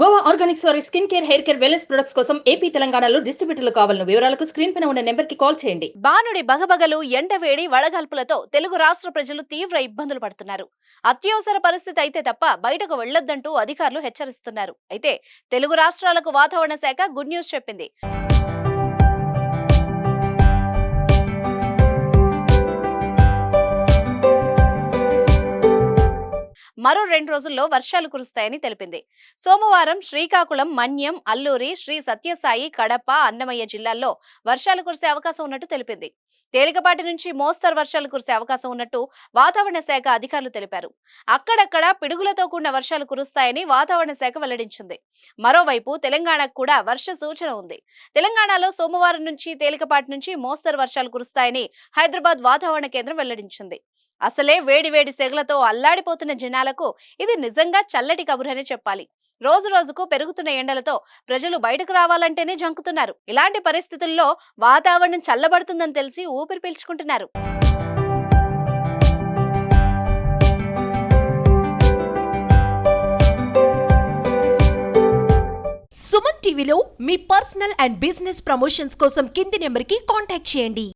Goa organics వారి skin care hair care wellness products కోసం AP తెలంగాణలో డిస్ట్రిబ్యూటర్లు కావాలను వివరాలకు స్క్రీన్ పైన ఉన్న నెంబర్కి కాల్ చేయండి. బానుడి బగబగలు ఎండవేడి వడగాల్పులతో తెలుగు రాష్ట్ర ప్రజలు తీవ్ర ఇబ్బందులు పడుతున్నారు. అత్యవసర పరిస్థితి అయితే తప్ప బయటకు వెళ్ళొద్దంటూ అధికారులు హెచ్చరిస్తున్నారు. అయితే తెలుగు రాష్ట్రాలకు వాతావరణ శాఖ గుడ్ న్యూస్ చెప్పింది. మరో రెండు రోజుల్లో వర్షాలు కురుస్తాయని తెలిపింది. సోమవారం శ్రీకాకుళం మన్యం అల్లూరి శ్రీ సత్యసాయి కడప అన్నమయ్య జిల్లాల్లో వర్షాలు కురిసే అవకాశం ఉన్నట్టు తెలిపింది. తేలికపాటి నుంచి మోస్తరు వర్షాలు కురిసే అవకాశం ఉన్నట్టు వాతావరణ శాఖ అధికారులు తెలిపారు. అక్కడక్కడ పిడుగులతో కూడిన వర్షాలు కురుస్తాయని వాతావరణ శాఖ వెల్లడించింది. మరోవైపు తెలంగాణకు కూడా వర్ష సూచన ఉంది. తెలంగాణలో సోమవారం నుంచి తేలికపాటి నుంచి మోస్తరు వర్షాలు కురుస్తాయని హైదరాబాద్ వాతావరణ కేంద్రం వెల్లడించింది. అసలే వేడి వేడి సెగలతో అల్లాడిపోతున్న జనాలకు ఇది నిజంగా చల్లటి కబురనే చెప్పాలి. రోజు రోజుకు పెరుగుతున్న ఎండలతో ప్రజలు బయటకు రావాలంటేనే జంకుతున్నారు. ఇలాంటి పరిస్థితుల్లో వాతావరణం చల్లబడుతుందని తెలిసి ఊపిరి పీల్చుకుంటున్నారు. సుమన్ టీవీలో మీ పర్సనల్ అండ్ బిజినెస్ ప్రమోషన్స్ కోసం కింది నెంబర్కి కాంటాక్ట్ చేయండి.